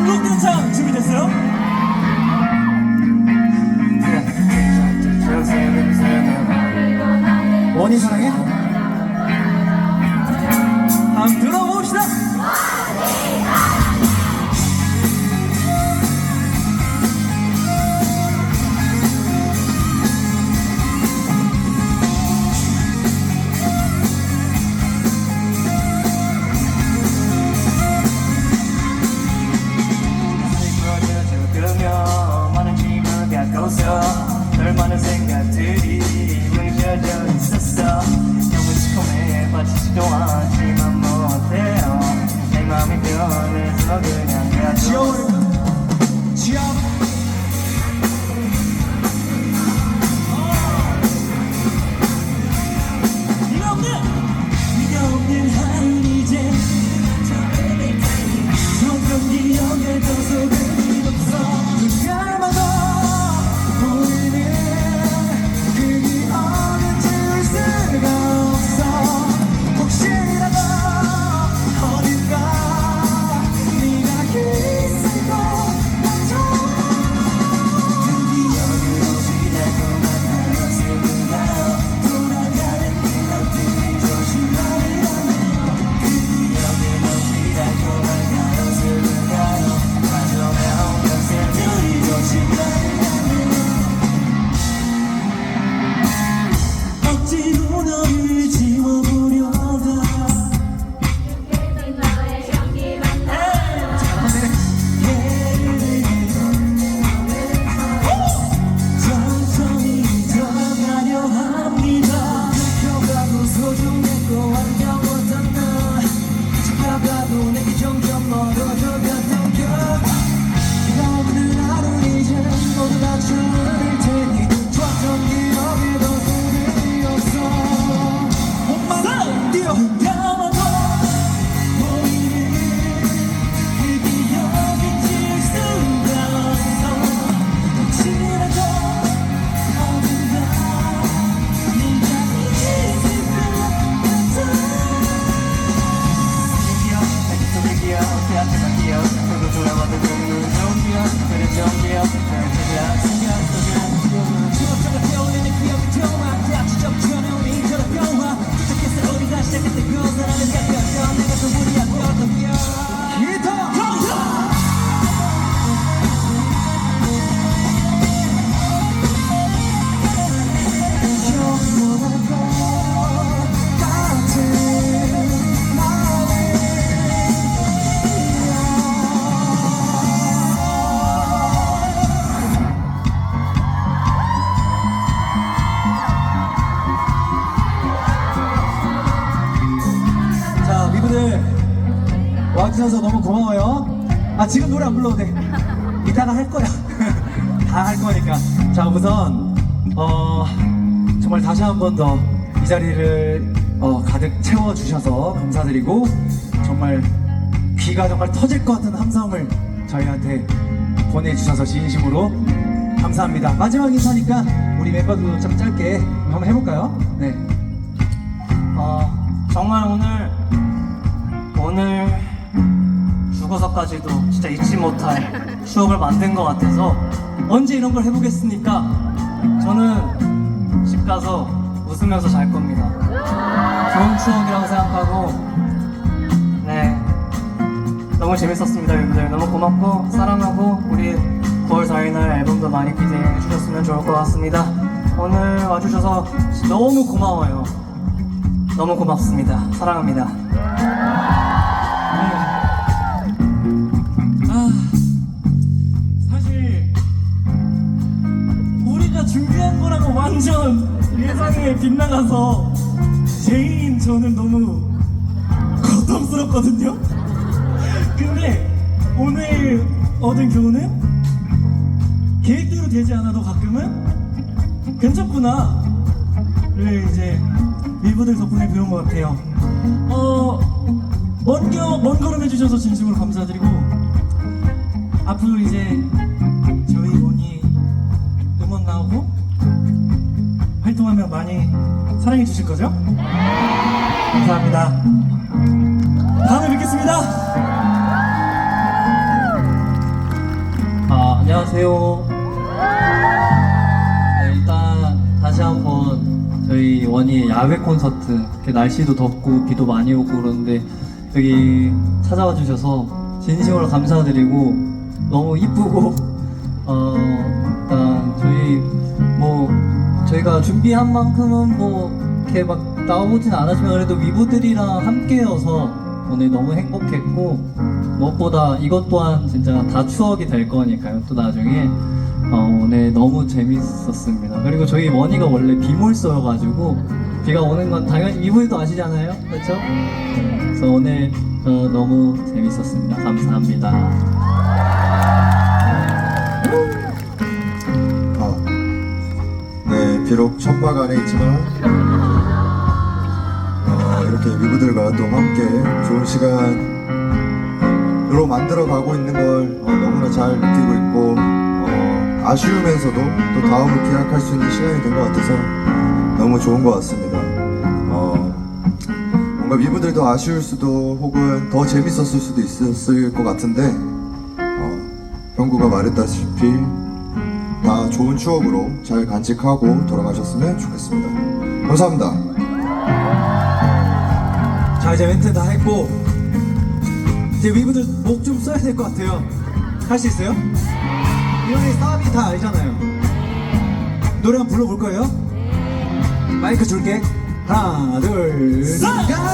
전국 대창 준비됐어요? 원희 사랑해? 와주셔서 너무 고마워요. 아, 지금 노래 안 불러도 돼. 이따가 할 거야. 다 할 거니까. 자, 우선, 어, 정말 다시 한 번 더 이 자리를 어, 가득 채워 주셔서 감사드리고, 정말 귀가 정말 터질 것 같은 함성을 저희한테 보내주셔서 진심으로 감사합니다. 마지막 인사니까 우리 멤버들도 좀 짧게 한번 해볼까요? 네. 어, 정말 오늘 오늘 죽어서까지도 진짜 잊지 못할 추억을 만든 것 같아서 언제 이런 걸 해보겠습니까? 저는 집 가서 웃으면서 잘 겁니다. 좋은 추억이라고 생각하고 네 너무 재밌었습니다 여러분들 너무 고맙고 사랑하고 우리 9월 4일 날 앨범도 많이 기대해 주셨으면 좋을 것 같습니다. 오늘 와주셔서 너무 고마워요. 너무 고맙습니다. 사랑합니다. 준비한 거랑은 완전 예상에 빗나가서 제인 저는 너무 고통스럽거든요. 근데 오늘 얻은 교훈은 계획대로 되지 않아도 가끔은 괜찮구나를 이제 밀부들 덕분에 배운 것 같아요. 어, 먼, 겨, 먼 걸음 해주셔서 진심으로 감사드리고 앞으로 이제 나오고 활동하면 많이 사랑해 주실 거죠? 감사합니다. 다음에 뵙겠습니다. 안녕하세요. 네, 일단 다시 한번 저희 원희 야외 콘서트 날씨도 덥고 비도 많이 오고 그러는데 여기 찾아와 주셔서 진심으로 감사드리고 너무 이쁘고 어 일단 저희 뭐 저희가 준비한 만큼은 뭐 이렇게 막 나오진 않았지만 그래도 위부들이랑 함께여서 오늘 너무 행복했고 무엇보다 이것 또한 진짜 다 추억이 될 거니까요. 또 나중에 어, 오늘 너무 재밌었습니다. 그리고 저희 원희가 원래 비몰소여가지고 비가 오는 건 당연히 이분도 아시잖아요, 그렇죠? 그래서 오늘 어, 너무 재밌었습니다. 감사합니다. 비록 천막 안에 있지만 어, 이렇게 위부들과 또 함께 좋은 시간으로 만들어 가고 있는 걸 어, 너무나 잘 느끼고 있고 어, 아쉬우면서도 또 다음을 기약할 수 있는 시간이 된 것 같아서 너무 좋은 것 같습니다. 어, 뭔가 위부들도 아쉬울 수도 혹은 더 재밌었을 수도 있었을 것 같은데 어, 형구가 말했다시피 다 좋은 추억으로 잘 간직하고 돌아가셨으면 좋겠습니다. 감사합니다. 자 이제 멘트 다 했고 이제 위브들 목 좀 써야 될 것 같아요 할 수 있어요? 이번에 사비 다 알잖아요 노래 한번 불러볼 거예요? 마이크 줄게 하나 둘셋 가보자